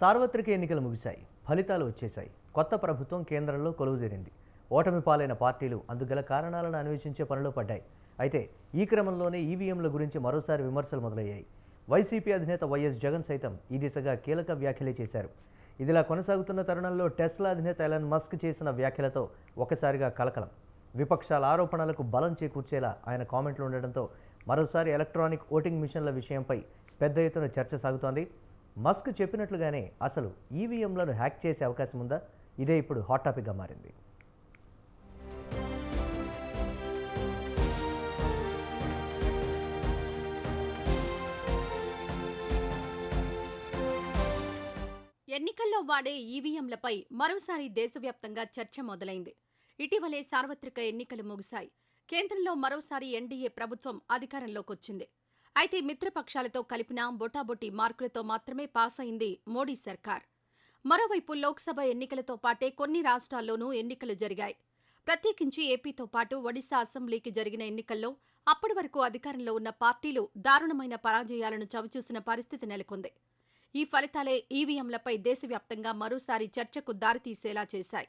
సార్వత్రిక ఎన్నికలు ముగిశాయి. ఫలితాలు వచ్చేశాయి. కొత్త ప్రభుత్వం కేంద్రంలో కొలువుదీరింది ఓటమి పాలైన పార్టీలు అందుగల కారణాలను అన్వేషించే పనిలో పడ్డాయి. అయితే ఈ క్రమంలోనే ఈవీఎంల గురించి మరోసారి విమర్శలు మొదలయ్యాయి. వైసీపీ అధినేత వైఎస్ జగన్ సైతం ఈ దిశగా కీలక వ్యాఖ్యలే చేశారు. ఇదిలా కొనసాగుతున్న తరుణంలో టెస్లా అధినేత ఎలన్ మస్క్ చేసిన వ్యాఖ్యలతో ఒకసారిగా కలకలం. విపక్షాల ఆరోపణలకు బలం చేకూర్చేలా ఆయన కామెంట్లు ఉండడంతో మరోసారి ఎలక్ట్రానిక్ ఓటింగ్ మిషన్ల విషయంపై పెద్ద ఎత్తున చర్చ సాగుతోంది. మస్క్ చెప్పినట్లుగానే అసలు ఈవీఎంలను హ్యాక్ చేసే అవకాశం ఉందా? ఇదే ఇప్పుడు హాట్ టాపిక్గా మారింది. ఎన్నికల్లో వాడే ఈవీఎంలపై మరోసారి దేశవ్యాప్తంగా చర్చ మొదలైంది. ఇటీవలే సార్వత్రిక ఎన్నికలు ముగిశాయి. కేంద్రంలో మరోసారి ఎన్డీఏ ప్రభుత్వం అధికారంలోకొచ్చింది. అయితే మిత్రపక్షాలతో కలిపిన బొటాబొటి మార్కులతో మాత్రమే పాస్ అయింది మోడీ సర్కార్. మరోవైపు లోక్సభ ఎన్నికలతో పాటే కొన్ని రాష్ట్రాల్లోనూ ఎన్నికలు జరిగాయి. ప్రత్యేకించి ఏపీతో పాటు ఒడిశా అసెంబ్లీకి జరిగిన ఎన్నికల్లో అప్పటి వరకు అధికారంలో ఉన్న పార్టీలు దారుణమైన పరాజయాలను చవిచూసిన పరిస్థితి నెలకొంది. ఈ ఫలితాలే ఈవీఎంలపై దేశవ్యాప్తంగా మరోసారి చర్చకు దారితీసేలా చేశాయి.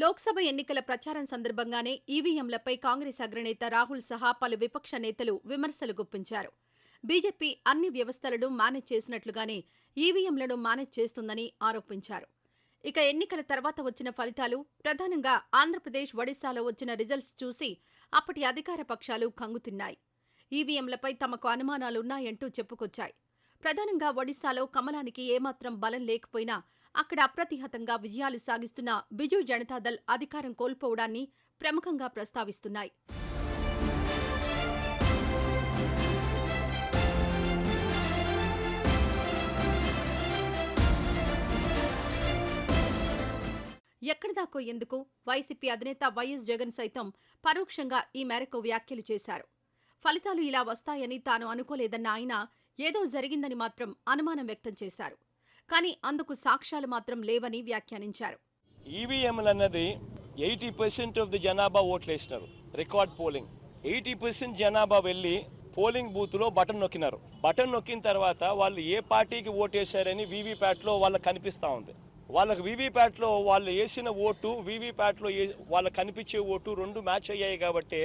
లోక్సభ ఎన్నికల ప్రచారం సందర్భంగానే ఈవీఎంలపై కాంగ్రెస్ అగ్రనేత రాహుల్ సహా పలు విపక్ష నేతలు విమర్శలు గుప్పించారు. బీజేపీ అన్ని వ్యవస్థలను మేనేజ్ చేసినట్లుగానే ఈవీఎంలను మేనేజ్ చేస్తుందని ఆరోపించారు. ఇక ఎన్నికల తర్వాత వచ్చిన ఫలితాలు ప్రధానంగా ఆంధ్రప్రదేశ్ ఒడిశాలో వచ్చిన రిజల్ట్స్ చూసి అప్పటి అధికార పక్షాలు కంగుతిన్నాయి. ఈవీఎంలపై తమకు అనుమానాలున్నాయంటూ చెప్పుకొచ్చాయి. ప్రధానంగా ఒడిశాలో కమలానికి ఏమాత్రం బలం లేకపోయినా అక్కడ అప్రతిహతంగా విజయాలు సాగిస్తున్న బిజు జనతాదళ్ అధికారం కోల్పోవడాన్ని ప్రముఖంగా ప్రస్తావిస్తున్నాయి. ఎక్కడిదాకో ఎందుకు? వైసీపీ అధినేత వైఎస్ జగన్ సైతం పరోక్షంగా ఈ మేరకు వ్యాఖ్యలు చేశారు. ఫలితాలు ఇలా వస్తాయని తాను అనుకోలేదన్న ఆయన ఏదో జరిగిందని మాత్రం అనుమానం వ్యక్తం చేశారు. కానీ అందుకు సాక్ష్యాలు మాత్రం లేవని వ్యాఖ్యానించారు. ఈవీఎంలు అన్నది ఎయిటీ పర్సెంట్ ఆఫ్ ది జనాభా ఓట్లు వేసినారు రికార్డ్ పోలింగ్. ఎయిటీ పర్సెంట్ జనాభా వెళ్ళి పోలింగ్ బూత్లో బటన్ నొక్కినారు. బటన్ నొక్కిన తర్వాత వాళ్ళు ఏ పార్టీకి ఓటు వేశారని వీవీప్యాట్లో వాళ్ళకి కనిపిస్తూ ఉంది. వాళ్ళకి వీవీప్యాట్లో వాళ్ళు వేసిన ఓటు వీవీప్యాట్లో వాళ్ళకి కనిపించే ఓటు రెండు మ్యాచ్ అయ్యాయి కాబట్టి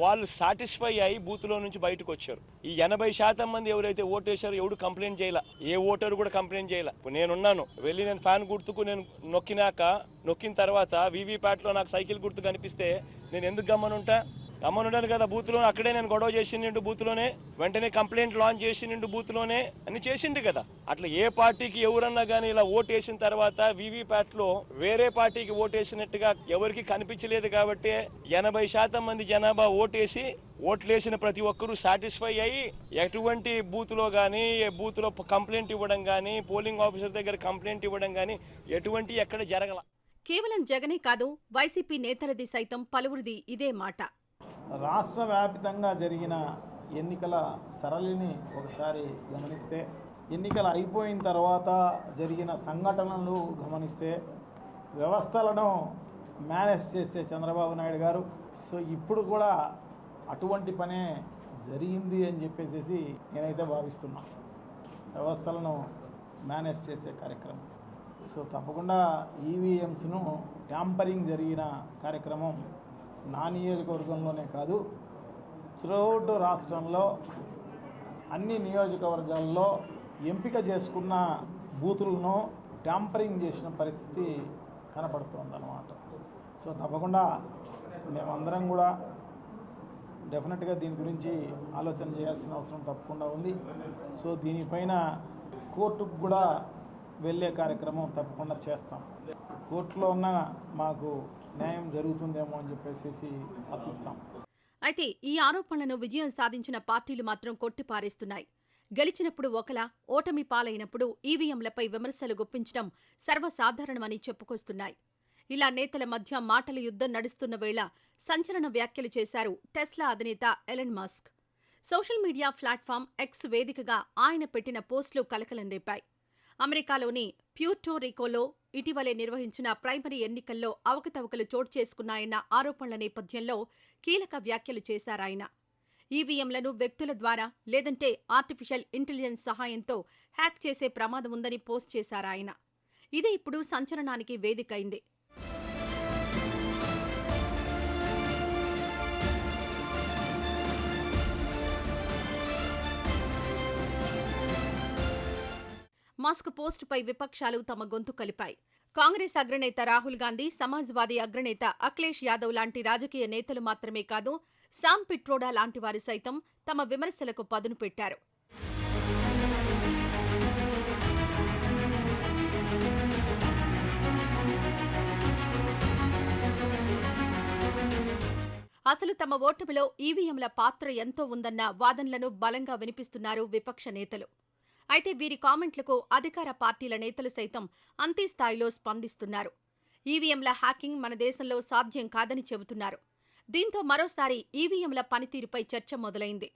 వాళ్ళు సాటిస్ఫై అయ్యి బూత్లో నుంచి బయటకు వచ్చారు. ఈ ఎనభై శాతం మంది ఎవరైతే ఓటు వేశారో ఎవడు కంప్లైంట్ చేయాల? ఏ ఓటరు కూడా కంప్లైంట్ చేయాల? ఇప్పుడు నేనున్నాను. వెళ్ళి నేను ఫ్యాన్ గుర్తుకు నేను నొక్కినాక నొక్కిన తర్వాత వీవీప్యాట్లో నాకు సైకిల్ గుర్తు కనిపిస్తే నేను ఎందుకు గమ్మనుంటా? గమ్మనుంటాను కదా బూత్లో అక్కడే నేను గొడవ చేసిండు బూత్లోనే వెంటనే కంప్లైంట్ లాంచ్ చేసిండు బూత్లోనే అని చేసిండు కదా. అట్లా ఏ పార్టీకి ఎవరన్నా కానీ ఇలా ఓటు వేసిన తర్వాత వీవీప్యాట్లో వేరే పార్టీకి ఓటు వేసినట్టుగా ఎవరికి కనిపించలేదు కాబట్టి ఎనభై శాతం మంది జనాభా ఓటేసి ఓట్లేసిన ప్రతి ఒక్కరూ సాటిస్ఫై అయ్యి ఎటువంటి బూత్లో కానీ బూత్లో కంప్లైంట్ ఇవ్వడం కానీ పోలింగ్ ఆఫీసర్ దగ్గర కంప్లైంట్ ఇవ్వడం కానీ ఎటువంటి ఎక్కడ జరగల. కేవలం జగనే కాదు వైసీపీ నేతలది సైతం పలువురిది ఇదే మాట. రాష్ట్ర వ్యాపితంగా జరిగిన ఎన్నికల సరళిని ఒకసారి గమనిస్తే ఎన్నికలు అయిపోయిన తర్వాత జరిగిన సంఘటనలు గమనిస్తే వ్యవస్థలను మేనేజ్ చేసే చంద్రబాబు నాయుడు గారు సో ఇప్పుడు కూడా అటువంటి పనే జరిగింది అని చెప్పేసి నేనైతే భావిస్తున్నా. వ్యవస్థలను మేనేజ్ చేసే కార్యక్రమం. సో తప్పకుండా ఈవీఎంస్ను ట్యాంపరింగ్ జరిగిన కార్యక్రమం నా నియోజకవర్గంలోనే కాదు త్రూఅవుట్ రాష్ట్రంలో అన్ని నియోజకవర్గాల్లో ఎంపిక చేసుకున్న బూతులను ట్యాంపరింగ్ చేసిన పరిస్థితి కనపడుతుందన్నమాట. సో తప్పకుండా మేమందరం కూడా డెఫినెట్గా దీని గురించి ఆలోచన చేయాల్సిన అవసరం తప్పకుండా ఉంది. సో దీనిపైన కోర్టుకు కూడా వెళ్ళే కార్యక్రమం తప్పకుండా చేస్తాం. కోర్టులో ఉన్న మాకు న్యాయం జరుగుతుందేమో అని చెప్పేసి ఆశిస్తాం. అయితే ఈ ఆరోపణలను విజయం సాధించిన పార్టీలు మాత్రం కొట్టిపారేస్తున్నాయి. గెలిచినప్పుడు ఒకలా ఓటమి పాలైనప్పుడు ఈవీఎంలపై విమర్శలు గుప్పించడం సర్వసాధారణమని చెప్పుకొస్తున్నాయి. ఇలా నేతల మధ్య మాటల యుద్ధం నడుస్తున్న వేళ సంచలన వ్యాఖ్యలు చేశారు టెస్లా అధినేత Elon Musk. Social media platform X వేదికగా ఆయన పెట్టిన పోస్టులు కలకలం రేపాయి. అమెరికాలోని ప్యూటోరికోలో ఇటీవలే నిర్వహించిన ప్రైమరీ ఎన్నికల్లో అవకతవకలు చోటు చేసుకున్నాయన్న ఆరోపణల నేపథ్యంలో కీలక వ్యాఖ్యలు చేశారాయన ఈవీఎంలను వ్యక్తుల ద్వారా లేదంటే ఆర్టిఫిషియల్ ఇంటెలిజెన్స్ సహాయంతో హ్యాక్ చేసే ప్రమాదం ఉందని పోస్ట్ చేశారాయన ఇది ఇప్పుడు సంచలనానికి వేదికైంది. మాస్క్ పోస్టుపై విపక్షాలు తమ గొంతు కలిపాయి. కాంగ్రెస్ అగ్రనేత రాహుల్ గాంధీ సమాజ్వాదీ అగ్రనేత అఖిలేష్ యాదవ్ లాంటి రాజకీయ నేతలు మాత్రమే కాదు సామ్ పిట్రోడా లాంటి వారు సైతం తమ విమర్శలకు పదును పెట్టారు. అసలు తమ ఓటమిలో ఈవీఎంల పాత్ర ఎంతో ఉందన్న వాదనలను బలంగా వినిపిస్తున్నారు విపక్ష నేతలు. అయితే వీరి కామెంట్లకు అధికార పార్టీల నేతలు సైతం అంతే స్థాయిలో స్పందిస్తున్నారు. ఈవీఎంల హ్యాకింగ్ మన దేశంలో సాధ్యం కాదని చెబుతున్నారు. దీంతో మరోసారి ఈవీఎంల పనితీరుపై చర్చ మొదలైంది.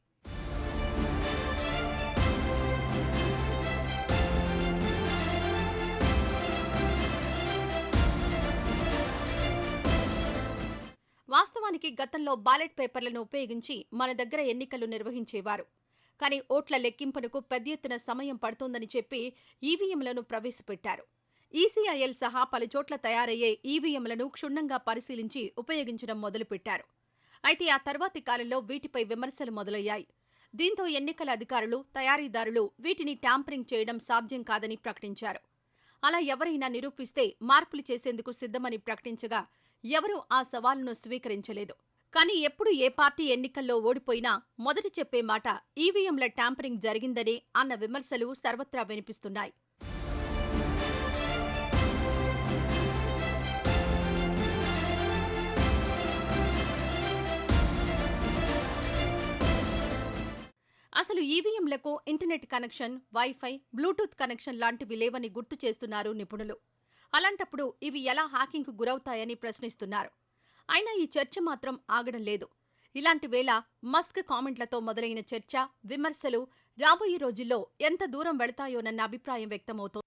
వాస్తవానికి గతంలో బాలెట్ పేపర్లను ఉపయోగించి మన దగ్గర ఎన్నికలు నిర్వహించేవారు. కానీ ఓట్ల లెక్కింపునకు పెద్ద ఎత్తున సమయం పడుతోందని చెప్పి ఈవీఎంలను ప్రవేశపెట్టారు. ఈసీఐఎల్ సహా పలుచోట్ల తయారయ్యే ఈవీఎంలను క్షుణ్ణంగా పరిశీలించి ఉపయోగించడం మొదలుపెట్టారు. అయితే ఆ తర్వాతి కాలంలో వీటిపై విమర్శలు మొదలయ్యాయి. దీంతో ఎన్నికల అధికారులు తయారీదారులు వీటిని ట్యాంపరింగ్ చేయడం సాధ్యం కాదని ప్రకటించారు. అలా ఎవరైనా నిరూపిస్తే మార్పులు చేసేందుకు సిద్ధమని ప్రకటించగా ఎవరూ ఆ సవాలును స్వీకరించలేదు. కానీ ఎప్పుడు ఏ పార్టీ ఎన్నికల్లో ఓడిపోయినా మొదటి చెప్పే మాట ఈవీఎంల ట్యాంపరింగ్ జరిగిందనే అన్న విమర్శలు సర్వత్రా వినిపిస్తున్నాయి. అసలు ఈవీఎంలకు internet connection wifi bluetooth connection లాంటివి లేవని గుర్తు చేస్తున్నారు నిపుణులు. అలాంటప్పుడు ఇవి ఎలా హ్యాకింగ్కు గురవుతాయని ప్రశ్నిస్తున్నారు. అయినా ఈ చర్చ మాత్రం ఆగడం లేదు. ఇలాంటి వేళ మస్క్ కామెంట్లతో మొదలైన చర్చ విమర్శలు రాబోయే రోజుల్లో ఎంత దూరం వెళతాయోనన్న అభిప్రాయం వ్యక్తమవుతోంది.